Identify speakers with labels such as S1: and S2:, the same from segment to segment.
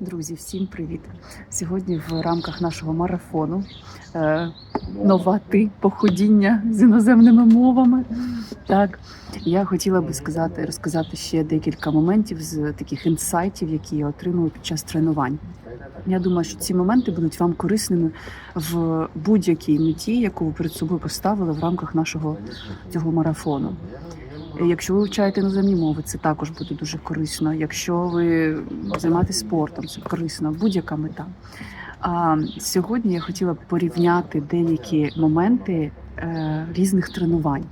S1: Друзі, всім привіт! Сьогодні в рамках нашого марафону е, нова ти походіння з іноземними мовами. Так, я хотіла би сказати, розказати ще декілька моментів з таких інсайтів, які я отримую під час тренувань. Я думаю, що ці моменти будуть вам корисними в будь-якій меті, яку ви перед собою поставили в рамках нашого цього марафону. Якщо ви вивчаєте іноземні мови, це також буде дуже корисно. Якщо ви займаєтесь спортом, це корисно, будь-яка мета. А сьогодні я хотіла б порівняти деякі моменти е, різних тренувань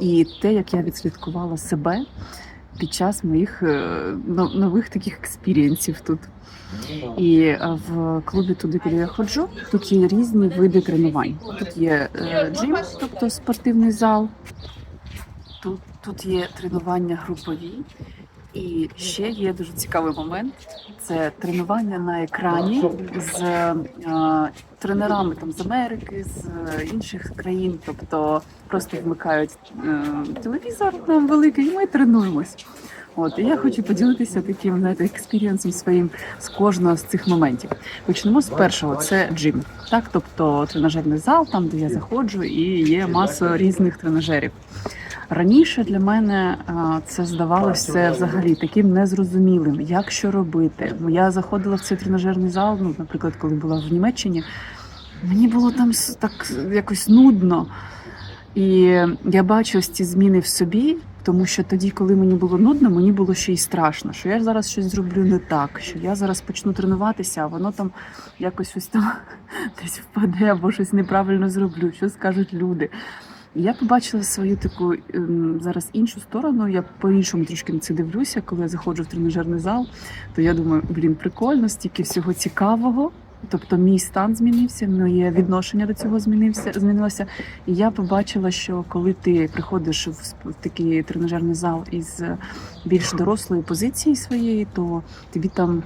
S1: і те, як я відслідкувала себе під час моїх е, нових таких експірієнсів тут. І е, в клубі туди, куди я ходжу, тут є різні види тренувань. Тут є е, джим, тобто спортивний зал. Тут, є тренування групові, і ще є дуже цікавий момент. Це тренування на екрані з е, тренерами там з Америки, з е, інших країн. Тобто просто вмикають е, телевізор нам великий, і ми тренуємось. От і я хочу поділитися таким знаєте, експірієнсом своїм з кожного з цих моментів. Почнемо з першого. Це джим, так, тобто тренажерний зал, там де я заходжу, і є маса різних тренажерів. Раніше для мене це здавалося взагалі таким незрозумілим, як що робити. Я заходила в цей тренажерний зал, ну, наприклад, коли була в Німеччині. Мені було там так якось нудно. І я бачу ось ці зміни в собі, тому що тоді, коли мені було нудно, мені було ще й страшно, що я зараз щось зроблю не так, що я зараз почну тренуватися, а воно там якось ось там десь впаде або щось неправильно зроблю, що скажуть люди. Я побачила свою таку ем, зараз іншу сторону. Я по-іншому трішки на це дивлюся. Коли я заходжу в тренажерний зал, то я думаю, блін, прикольно, стільки всього цікавого. Тобто мій стан змінився, моє відношення до цього змінився, змінилося. І я побачила, що коли ти приходиш в, такий тренажерний зал із більш дорослої позиції своєї, то тобі там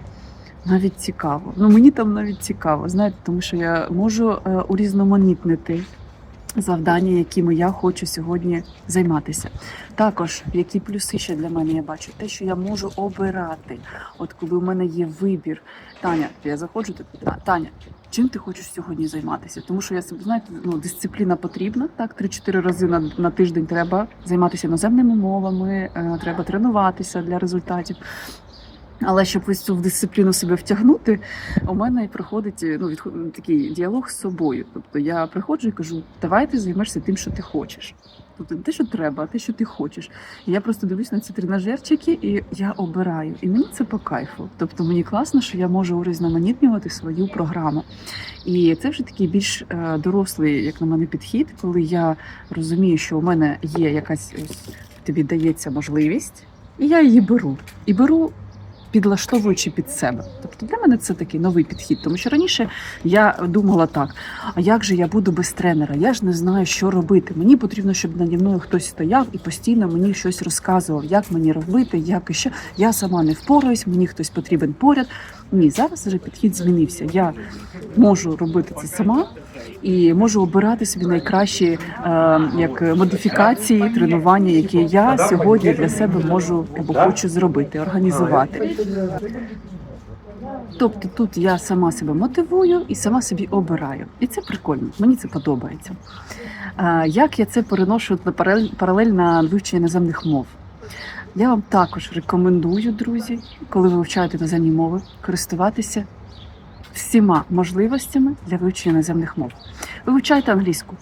S1: навіть цікаво. Ну мені там навіть цікаво, знаєте, тому що я можу е, урізноманітнити завдання, якими я хочу сьогодні займатися. Також які плюси ще для мене я бачу, те, що я можу обирати. От коли у мене є вибір, Таня, я заходжу «Та- Таня. Чим ти хочеш сьогодні займатися? Тому що я собі знаєте, ну дисципліна потрібна. Так, 3-4 рази на, на тиждень треба займатися іноземними мовами, е, треба тренуватися для результатів. Але щоб ось цю дисципліну себе втягнути, у мене приходить е, ну, відход- такий діалог з собою. Тобто я приходжу і кажу, давай ти займешся тим, що ти хочеш. Тобто те, що треба, а те, що ти хочеш. І я просто дивлюсь на ці тренажерчики, і я обираю. І мені це по кайфу. Тобто мені класно, що я можу урізноманітнювати свою програму. І це вже такий більш е, дорослий, як на мене, підхід, коли я розумію, що у мене є якась ось тобі дається можливість, і я її беру. І беру підлаштовуючи під себе. Тобто для мене це такий новий підхід, тому що раніше я думала так: а як же я буду без тренера? Я ж не знаю, що робити. Мені потрібно, щоб наді мною хтось стояв і постійно мені щось розказував, як мені робити, як і що. Я сама не впораюсь, мені хтось потрібен поряд. Ні, зараз вже підхід змінився. Я можу робити це сама і можу обирати собі найкращі е, як модифікації тренування, які я сьогодні для себе можу або хочу зробити, організувати. Тобто тут я сама себе мотивую і сама собі обираю. І це прикольно, мені це подобається. Як я це переношу на паралель на вивчення іноземних мов? Я вам також рекомендую, друзі, коли ви вивчаєте іноземні мови, користуватися всіма можливостями для вивчення іноземних мов. Вивчайте англійську.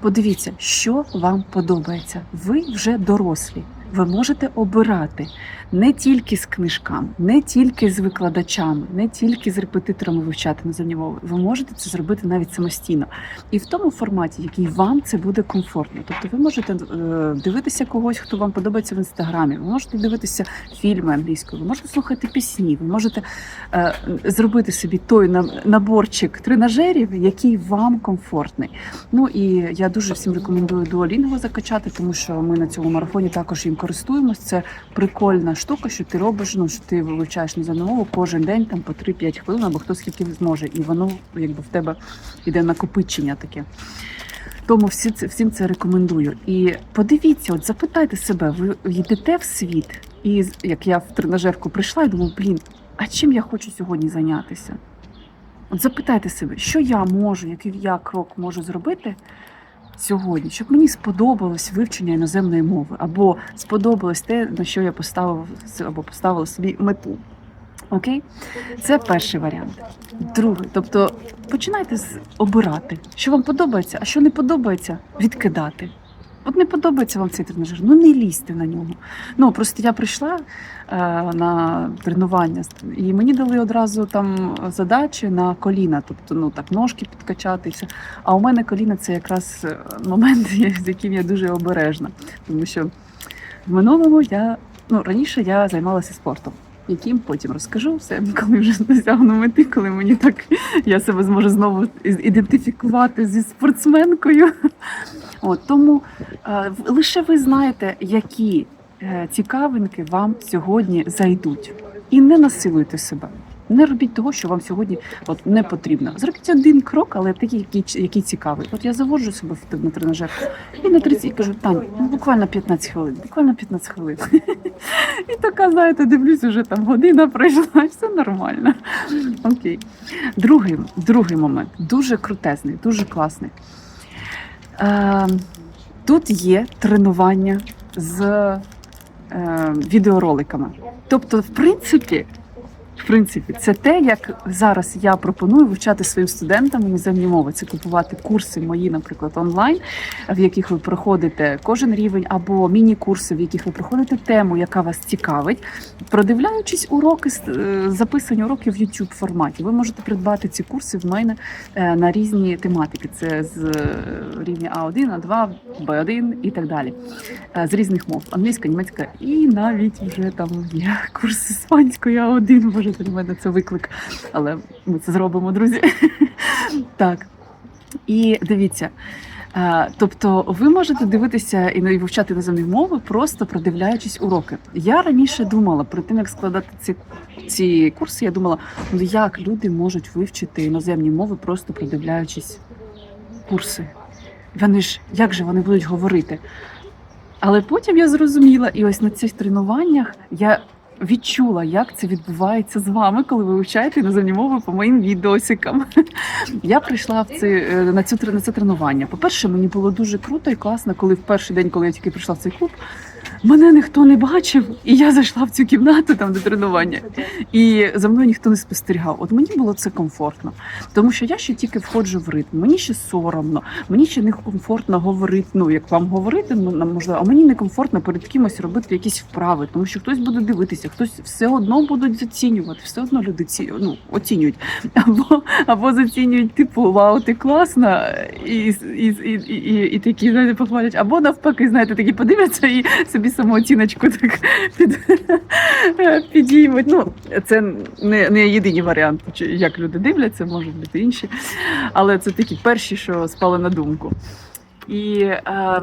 S1: Подивіться, що вам подобається. Ви вже дорослі. Ви можете обирати не тільки з книжками, не тільки з викладачами, не тільки з репетиторами вивчати іноземні мови. Ви можете це зробити навіть самостійно. І в тому форматі, який вам це буде комфортно. Тобто ви можете е, дивитися когось, хто вам подобається в інстаграмі. Ви можете дивитися фільми англійською, ви можете слухати пісні, ви можете е, зробити собі той наборчик тренажерів, який вам комфортний. Ну і я дуже всім рекомендую Duolingo закачати, тому що ми на цьому марафоні також їм користуємось. Це прикольна штука, що ти робиш. Ну що ти вивчаєш неземну мову кожен день там по 3-5 хвилин, або хто скільки зможе, і воно якби в тебе іде накопичення таке. Тому всі всім це рекомендую. І подивіться, от запитайте себе, ви йдете в світ, і як я в тренажерку прийшла і думаю, блін. а чим я хочу сьогодні зайнятися? От запитайте себе, що я можу, який я крок можу зробити сьогодні, щоб мені сподобалось вивчення іноземної мови, або сподобалось те, на що я поставив або поставила собі мету. Окей? Це перший варіант. Другий, тобто починайте з обирати, що вам подобається, а що не подобається, відкидати. От не подобається вам цей тренажер, ну не лізьте на нього. Ну просто я прийшла е, на тренування, і мені дали одразу там задачі на коліна, тобто ну так ножки підкачати. і все. А у мене коліна це якраз е, момент, з яким я дуже обережна, тому що в минулому я ну раніше я займалася спортом. Яким потім розкажу все, коли вже досягну мети, коли мені так я себе зможу знову ідентифікувати зі спортсменкою. От тому е, лише ви знаєте, які е, цікавинки вам сьогодні зайдуть, і не насилуйте себе. Не робіть того, що вам сьогодні от не потрібно. Зробіть один крок, але такий, який, який цікавий. От я заводжу себе на тренажер і на 30 і кажу, Тань, ну буквально 15 хвилин, буквально 15 хвилин. І така, знаєте, дивлюсь, уже там година пройшла, все нормально. Окей. Другий, другий момент дуже крутезний, дуже класний. Е, тут є тренування з е, відеороликами. Тобто, в принципі, в принципі, це те, як зараз я пропоную вивчати своїм студентам іноземні мови. Це купувати курси мої, наприклад, онлайн, в яких ви проходите кожен рівень, або міні-курси, в яких ви проходите тему, яка вас цікавить, продивляючись уроки, е, записані уроки в YouTube форматі. Ви можете придбати ці курси в мене е, на різні тематики. Це з е, рівня А1, А2, Б1 і так далі. З різних мов: англійська, німецька і навіть вже там є курс іспанської А1. Боже, для мене це виклик. Але ми це зробимо, друзі. Так. І дивіться. е, Тобто ви можете дивитися і вивчати іноземні мови, просто продивляючись уроки. Я раніше думала, перед тим як складати ці, ці курси, я думала, ну як люди можуть вивчити іноземні мови, просто продивляючись курси. Вони ж як же вони будуть говорити? Але потім я зрозуміла, і ось на цих тренуваннях я відчула, як це відбувається з вами, коли ви вивчаєте іноземні мови по моїм відосикам. Я прийшла в це, е, на, цю, на це тренування. По-перше, мені було дуже круто і класно, коли в перший день, коли я тільки прийшла в цей клуб, мене ніхто не бачив, і я зайшла в цю кімнату там до тренування. І за мною ніхто не спостерігав. От мені було це комфортно, тому що я ще тільки входжу в ритм. Мені ще соромно, мені ще не комфортно говорити. Ну як вам говорити, ну, можливо, а мені не комфортно перед кимось робити якісь вправи, тому що хтось буде дивитися, хтось все одно будуть зацінювати, все одно люди ці ну оцінюють або або зацінюють, типу, вау, ти класна, і, і, і, і, і, і такі знаєте, похвалять, або навпаки, знаєте, такі подивляться і собі самооціночку так під, підіймуть. Ну, це не, не єдині варіанти, чи як люди дивляться, можуть бути інші. Але це такі перші, що спали на думку. І е,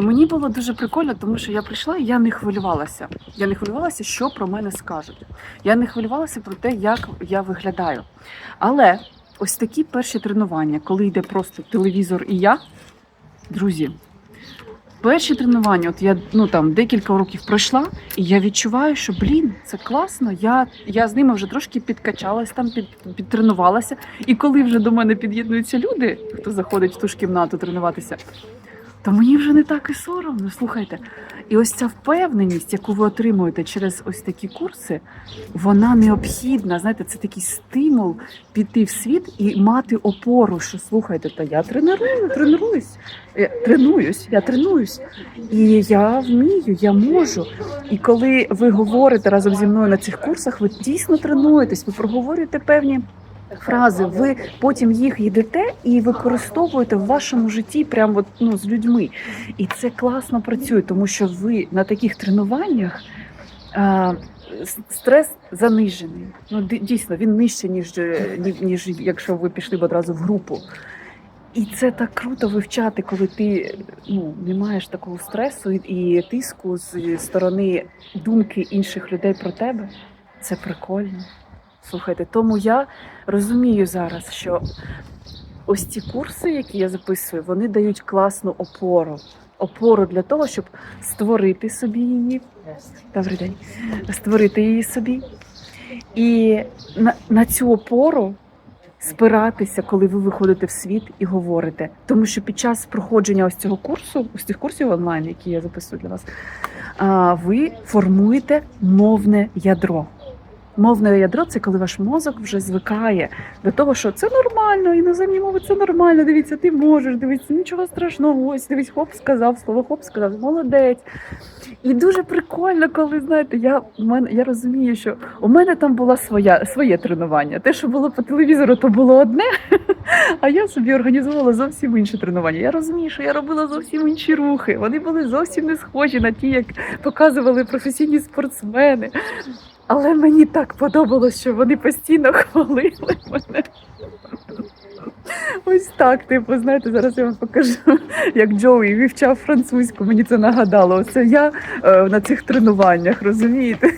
S1: мені було дуже прикольно, тому що я прийшла і я не хвилювалася. Я не хвилювалася, що про мене скажуть. Я не хвилювалася про те, як я виглядаю. Але ось такі перші тренування, коли йде просто телевізор і я, друзі. Перші тренування, от я ну там декілька років пройшла, і я відчуваю, що блін, це класно. Я, я з ними вже трошки підкачалась, там під, підтренувалася. І коли вже до мене під'єднуються люди, хто заходить в ту ж кімнату тренуватися, то мені вже не так і соромно. Слухайте. І ось ця впевненість, яку ви отримуєте через ось такі курси, вона необхідна. Знаєте, це такий стимул піти в світ і мати опору, що слухайте, та я треную, тренуюсь, я тренуюсь, я тренуюсь, і я вмію, я можу. І коли ви говорите разом зі мною на цих курсах, ви дійсно тренуєтесь, ви проговорюєте певні. Фрази, ви потім їх їдете і використовуєте в вашому житті прямо от, ну, з людьми. І це класно працює, тому що ви на таких тренуваннях а, стрес занижений. Ну, дійсно, він нижче, ніж, е, ніж якщо ви пішли б одразу в групу. І це так круто вивчати, коли ти ну, не маєш такого стресу і, і тиску з сторони думки інших людей про тебе. Це прикольно. Слухайте, тому я розумію зараз, що ось ці курси, які я записую, вони дають класну опору. Опору для того, щоб створити собі її. Добрий день. Створити її собі. І на, на цю опору спиратися, коли ви виходите в світ і говорите. Тому що під час проходження ось цього курсу, ось цих курсів онлайн, які я записую для вас, ви формуєте мовне ядро. Мовне ядро це коли ваш мозок вже звикає до того, що це нормально, іноземні мови це нормально. Дивіться, ти можеш, дивіться, нічого страшного. Ось дивись, хоп, сказав слово, хоп, сказав, молодець. І дуже прикольно, коли знаєте, я у мене я розумію, що у мене там було своя своє тренування. Те, що було по телевізору, то було одне, а я собі організувала зовсім інше тренування. Я розумію, що я робила зовсім інші рухи. Вони були зовсім не схожі на ті, як показували професійні спортсмени. Але мені так подобалось, що вони постійно хвалили мене. Ось так, типу, знаєте, зараз я вам покажу, як Джоуі вивчав французьку. Мені це нагадало. Оце я е, на цих тренуваннях, розумієте?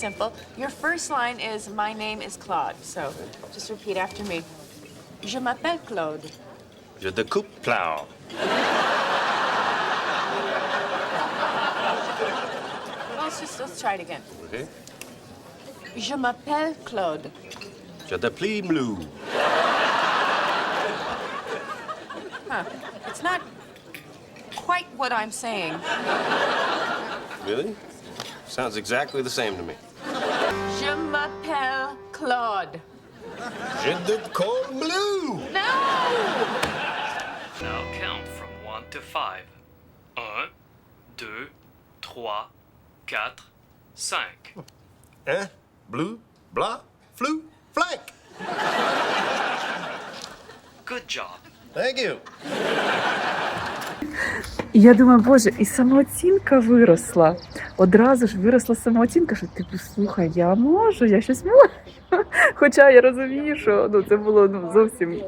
S2: Simple. Your first line is My name is Claude. So just repeat after me. Je m'appelle Claude.
S3: Je découpe plow.
S2: Just let's try it again.
S3: Okay.
S2: Je m'appelle Claude.
S3: Je déplie blue.
S2: Huh. It's not quite what I'm saying.
S3: Really? Sounds exactly the same to me.
S2: Je m'appelle Claude.
S3: Je découpe blue.
S2: No!
S4: Now count from 1 to 5. 1, 2, 3, 4, 5.
S3: Hein? Blue, blah, flu, flank.
S4: Good job.
S3: Thank you.
S1: І я думаю, боже, і самооцінка виросла. Одразу ж виросла самооцінка, що типу, слухай, я можу, я щось можу. Хоча я розумію, що ну, це було ну, зовсім.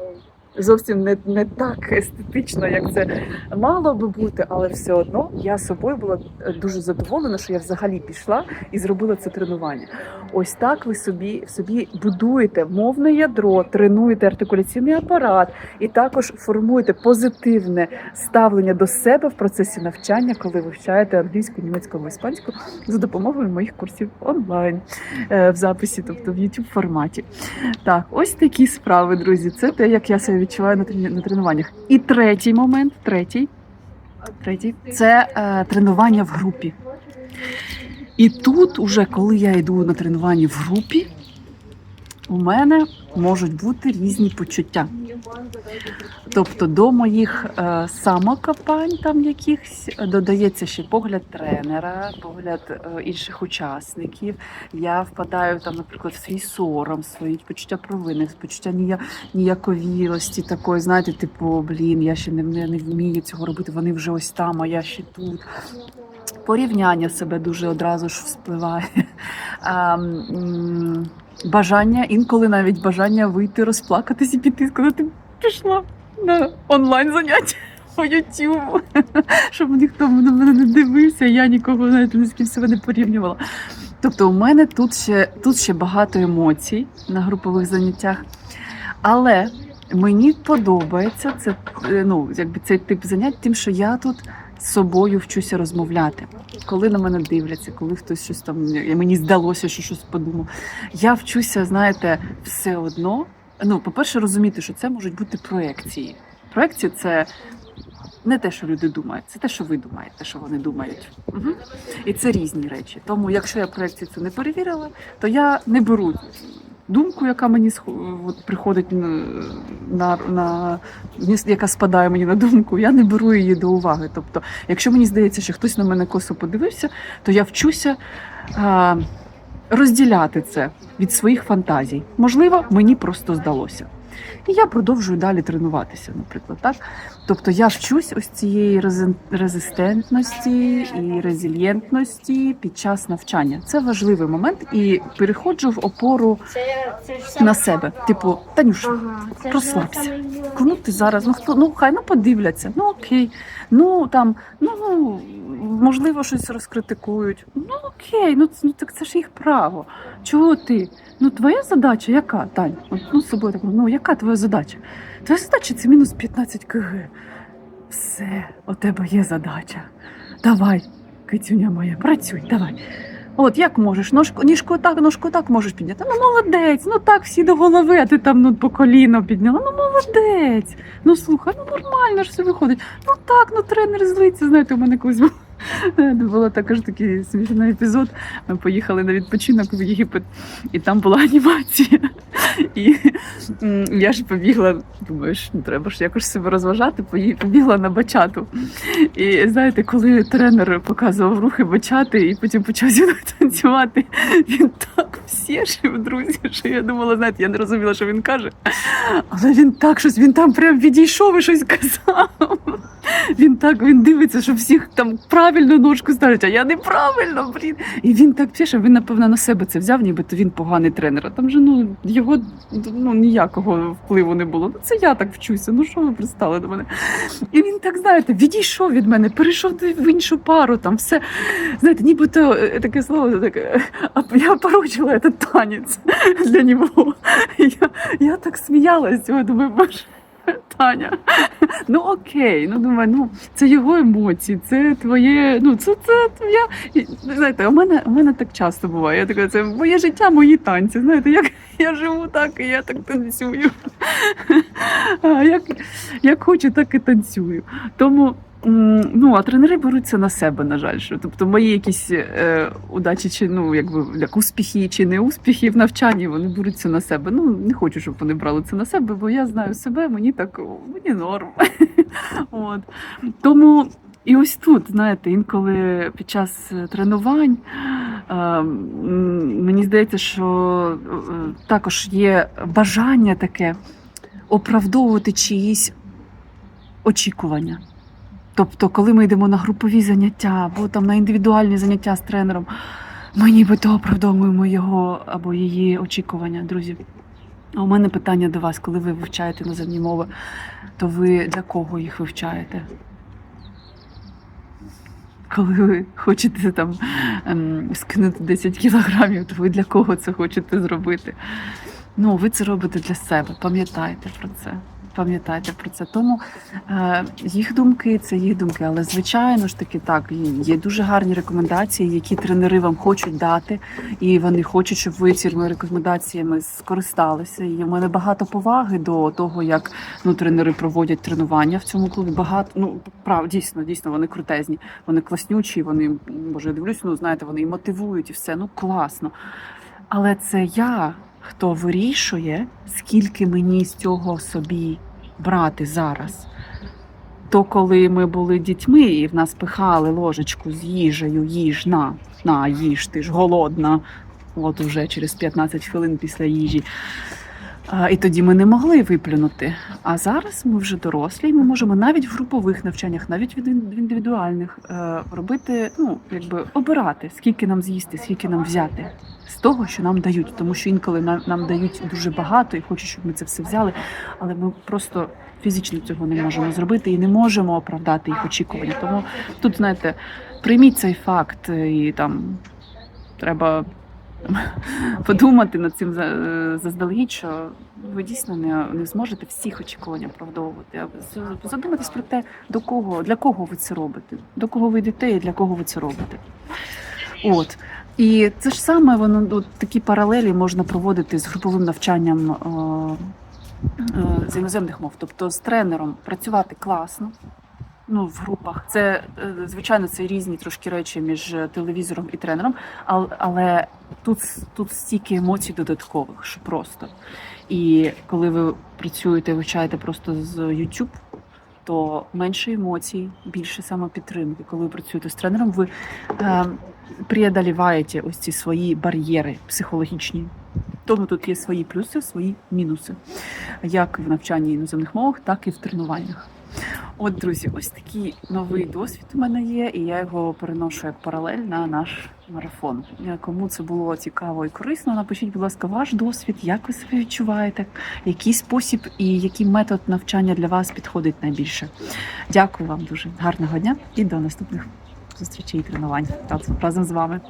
S1: Зовсім не, не так естетично, як це мало би бути, але все одно я собою була дуже задоволена, що я взагалі пішла і зробила це тренування. Ось так ви собі собі будуєте мовне ядро, тренуєте артикуляційний апарат і також формуєте позитивне ставлення до себе в процесі навчання, коли вивчаєте англійську, німецьку або іспанську за допомогою моїх курсів онлайн е, в записі, тобто в youtube форматі. Так, ось такі справи, друзі. Це те, як я себе відчуваю на трені- на тренуваннях. І третій момент, третій, третій це е, тренування в групі. І тут, уже коли я йду на тренування в групі, у мене можуть бути різні почуття. Тобто до моїх е, самокопань там якихось додається ще погляд тренера, погляд е, інших учасників. Я впадаю там, наприклад, в свій сором, свої почуття провини, почуття нія, ніяковілості такої, знаєте, типу, блін, я ще не, не вмію цього робити, вони вже ось там, а я ще тут. Порівняння себе дуже одразу ж вспливає. Бажання, інколи навіть бажання вийти, розплакатись і піти, сказати, пішла на онлайн заняття по YouTube, щоб ніхто на мене не дивився, я нікого навіть ні з ким себе не порівнювала. Тобто, у мене тут ще, тут ще багато емоцій на групових заняттях, але мені подобається це, е, ну, якби цей тип занять, тим, що я тут з собою вчуся розмовляти. Коли на мене дивляться, коли хтось щось там мені здалося, що щось подумав. Я вчуся, знаєте, все одно. Ну, по-перше, розуміти, що це можуть бути проекції. Проекції це не те, що люди думають, це те, що ви думаєте, те, що вони думають. Угу. І це різні речі. Тому, якщо я проекцію цю не перевірила, то я не беру думку, яка мені от, приходить на, на, яка спадає мені на думку, я не беру її до уваги. Тобто, якщо мені здається, що хтось на мене косо подивився, то я вчуся. А, Розділяти це від своїх фантазій. Можливо, мені просто здалося. І я продовжую далі тренуватися, наприклад, так. Тобто я вчусь ось цієї резистентності і резильєнтності під час навчання. Це важливий момент, і переходжу в опору на себе. Типу,
S5: це
S1: розслабся. Кому ти зараз? Ну хто ну хай ну подивляться. Ну окей, ну там, ну можливо, щось розкритикують. Ну окей, ну ну так це ж їх право. Чого ти? Ну твоя задача яка, Тань? Ну з собою так, ну яка твоя задача? Твоя задача це мінус 15 кг. Все, у тебе є задача. Давай, кицюня моя, працюй, давай. От як можеш? Ножку, ніжку так, ножку так можеш підняти. Ну молодець, ну так всі до голови, а ти там ну по коліно підняла. Ну молодець. Ну слухай, ну нормально ж все виходить. Ну так, ну тренер злиться. Знаєте, у мене колись був. Було також такий смішний епізод. Ми поїхали на відпочинок в Єгипет, і там була анімація. І я ж побігла, думаєш, треба ж якось себе розважати, побігла на бачату. І знаєте, коли тренер показував рухи бачати і потім почав зі мною танцювати, він так всішив, друзі, що я думала, знаєте, я не розуміла, що він каже. Але він так щось, він там прям відійшов і щось казав. Він так він дивиться, що всіх там правильно ножку ставлять, а я неправильно, блін. І він так пише, він, напевно, на себе це взяв, нібито він поганий тренер. А там же ну, його ну, ніякого впливу не було. Ну, це я так вчуся. Ну що ви пристали до мене? І він так, знаєте, відійшов від мене, перейшов в іншу пару, там все. Знаєте, нібито е, таке слово, таке, я поручила цей танець для нього. Я, я так сміялась, думаю, боже. Таня, ну окей, ну думаю, ну це його емоції, це твоє, ну це, це твоя. Знаєте, у мене у мене так часто буває. Я така, це моє життя, мої танці. Знаєте, як я живу так, і я так танцюю. Як, як хочу, так і танцюю. Тому. Ну, а тренери беруться на себе, на жаль, що тобто мої якісь е, удачі чи ну якби як успіхи чи не успіхи в навчанні вони беруться на себе. Ну не хочу, щоб вони брали це на себе, бо я знаю себе, мені так мені норм. От тому і ось тут, знаєте, інколи під час е, тренувань е, мені здається, що е, також є бажання таке оправдовувати чиїсь очікування. Тобто, коли ми йдемо на групові заняття або там на індивідуальні заняття з тренером, ми нібито оправдовуємо його або її очікування, друзі. А у мене питання до вас, коли ви вивчаєте іноземні мови, то ви для кого їх вивчаєте? Коли ви хочете там ем, скинути 10 кілограмів, то ви для кого це хочете зробити? Ну, ви це робите для себе, пам'ятайте про це. Пам'ятайте про це. Тому е, їх думки це їх думки. Але звичайно ж таки так, є дуже гарні рекомендації, які тренери вам хочуть дати, і вони хочуть, щоб ви цими рекомендаціями скористалися. І в мене багато поваги до того, як ну тренери проводять тренування в цьому клубі. Багато ну прав дійсно, дійсно вони крутезні, вони класнючі. Вони може дивлюсь, ну знаєте, вони і мотивують, і все ну класно. Але це я, хто вирішує, скільки мені з цього собі брати зараз. То коли ми були дітьми і в нас пихали ложечку з їжею, їж на, на їж, ти ж голодна. От уже через 15 хвилин після їжі. І тоді ми не могли виплюнути. А зараз ми вже дорослі, і ми можемо навіть в групових навчаннях, навіть в індивідуальних, е, робити, ну якби обирати, скільки нам з'їсти, скільки нам взяти з того, що нам дають. Тому що інколи нам, нам дають дуже багато і хочуть, щоб ми це все взяли. Але ми просто фізично цього не можемо зробити і не можемо оправдати їх очікування. Тому тут, знаєте, прийміть цей факт і там треба подумати над цим заздалегідь, що ви дійсно не, не зможете всіх очікувань оправдовувати. А задуматись про те, до кого, для кого ви це робите, до кого ви йдете і для кого ви це робите. От. І це ж саме воно от такі паралелі можна проводити з груповим навчанням е, е, з іноземних мов, тобто з тренером працювати класно. Ну, в групах це е, звичайно це різні трошки речі між телевізором і тренером, але тут, тут стільки емоцій додаткових, що просто. І коли ви працюєте, вивчаєте просто з YouTube, то менше емоцій, більше самопідтримки. Коли ви працюєте з тренером, ви е, преодоліваєте ось ці свої бар'єри психологічні. Тому тут є свої плюси, свої мінуси, як в навчанні іноземних мовах, так і в тренуваннях. От, друзі, ось такий новий досвід у мене є, і я його переношу як паралель на наш марафон. Кому це було цікаво і корисно, напишіть, будь ласка, ваш досвід, як ви себе відчуваєте, який спосіб і який метод навчання для вас підходить найбільше. Дякую вам дуже гарного дня і до наступних зустрічей і тренувань разом з вами.